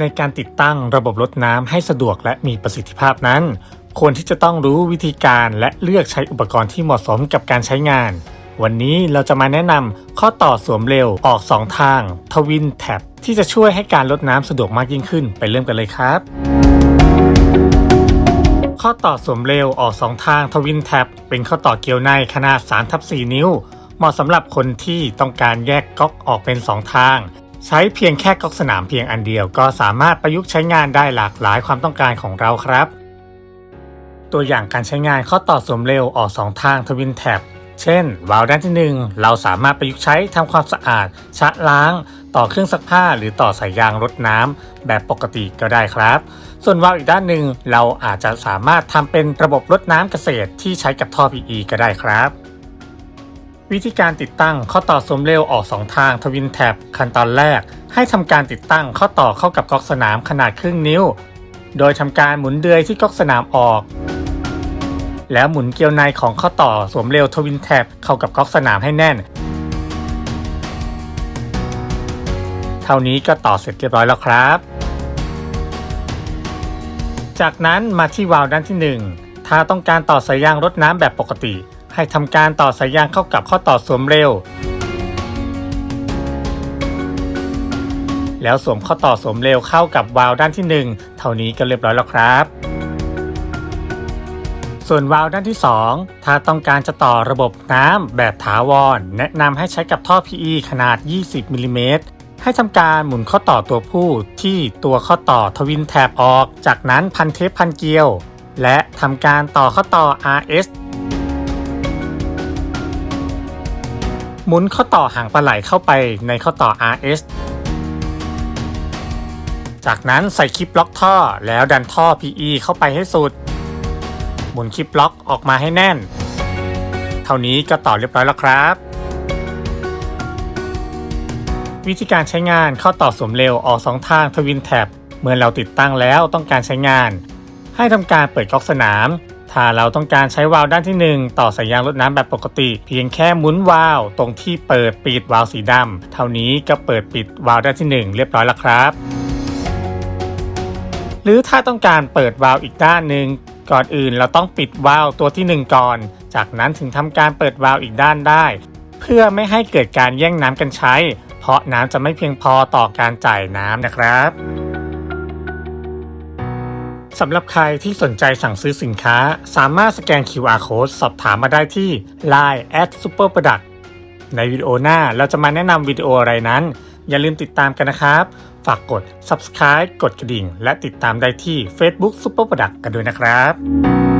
ในการติดตั้งระบบรดน้ำให้สะดวกและมีประสิทธิภาพนั้น ควรที่จะต้องรู้วิธีการและเลือกใช้อุปกรณ์ที่เหมาะสมกับการใช้งาน วันนี้เราจะมาแนะนำข้อต่อสวมเร็วออก 2 ทางทวินแท็บที่จะช่วยให้การลดน้ำสะดวกมากยิ่งขึ้นไปเริ่มกันเลยครับ ข้อต่อสวมเร็วออก 2 ทางทวินแท็บเป็นข้อต่อเกลียวในขนาด3ทับ4นิ้ว เหมาะสำหรับคนที่ต้องการแยกก๊อกออกเป็น 2 ทาง ใช้เพียงแค่ก๊อกสนามเพียงอันเดียวก็สามารถประยุกต์ใช้งานได้หลากหลายความต้องการของเราครับ ตัวอย่างการใช้งานข้อต่อสวมเร็วออก 2 ทางทวินแท็บเช่น วาล์วด้านที่ 1 เราสามารถประยุกต์ใช้ทำความสะอาด ชะล้าง ต่อเครื่องซักผ้าหรือต่อสายยางรดน้ำแบบปกติก็ได้ครับ ส่วนวาล์วอีกด้านหนึ่งเราอาจจะสามารถทำเป็นระบบรดน้ำเกษตรที่ใช้กับท่อ PE ก็ได้ครับ วิธีการติดตั้งข้อต่อสมเร็วออก 2 ทางทวินแท็บขั้นตอนแรก ให้ทำการติดตั้งข้อต่อเข้ากับก๊อกสนามขนาดครึ่งนิ้ว โดยทำการหมุนเดือยที่ก๊อกสนามออก แล้วหมุนเกลียวในของข้อต่อสวมเร็วทวินแท็บเข้ากับก๊อกสนามให้แน่น เท่านี้ก็ต่อเสร็จเรียบร้อยแล้วครับ จากนั้นมาที่วาล์วด้านที่ 1 ถ้าต้องการต่อสายยางรดน้ำแบบปกติ ให้ทำการต่อสายยางเข้ากับข้อต่อสวมเร็ว แล้วสวมข้อต่อสวมเร็วเข้ากับวาล์วด้านที่ 1 เท่านี้ก็เรียบร้อยแล้วครับ ส่วนวาล์วด้านที่ 2 ถ้าต้องการจะต่อระบบน้ำแบบถาวร แนะนำให้ใช้กับท่อ PE ขนาด 20มิลลิเมตรให้ทำการหมุนข้อต่อตัวผู้ที่ตัวข้อต่อทวินแถบออก จากนั้นพันเทปพันเกลียว และทำการต่อข้อต่อ RS หมุนข้อต่อหางปลาไหลเข้าไปในข้อต่อ RS จากนั้นใส่คลิปล็อกท่อแล้วดันท่อ PE เข้าไปให้สุด หมุนคลิปล็อกออกมาให้แน่น เท่านี้ก็ต่อเรียบร้อยแล้วครับ วิธีการใช้งานข้าต่อสมเร็วออก2ทางทวินแท็บเมื่อเราติดตั้งแล้วต้องการใช้งาน ให้ทำการเปิดก๊อกสนาม ถ้าเราต้องการใช้วาล์วด้านที่ 1 ต่อสายยางรดน้ำแบบปกติ เพียงแค่หมุนวาล์วตรงที่เปิดปิดวาล์วสีดำเท่านี้ก็เปิดปิดวาล์วด้านที่ 1 เรียบร้อยแล้วครับ หรือถ้าต้องการเปิดวาล์วอีกด้านหนึ่งก่อนอื่นเราต้องปิดวาล์วตัวที่ 1 ก่อน จากนั้นถึงทำการเปิดวาล์วอีกด้านได้ เพื่อไม่ให้เกิดการแย่งน้ำกันใช้ เพราะน้ำจะไม่เพียงพอต่อการจ่ายน้ำนะครับ สำหรับใครที่สนใจสั่งซื้อสินค้า สามารถสแกน QR code สอบถามมาได้ที่ Line at Super Product ในวิดีโอหน้าเราจะมาแนะนำวิดีโออะไรนั้น อย่าลืมติดตามกันนะครับ ฝากกด subscribe กดกระดิ่ง และติดตามได้ที่ Facebook Super Product กันด้วยนะครับ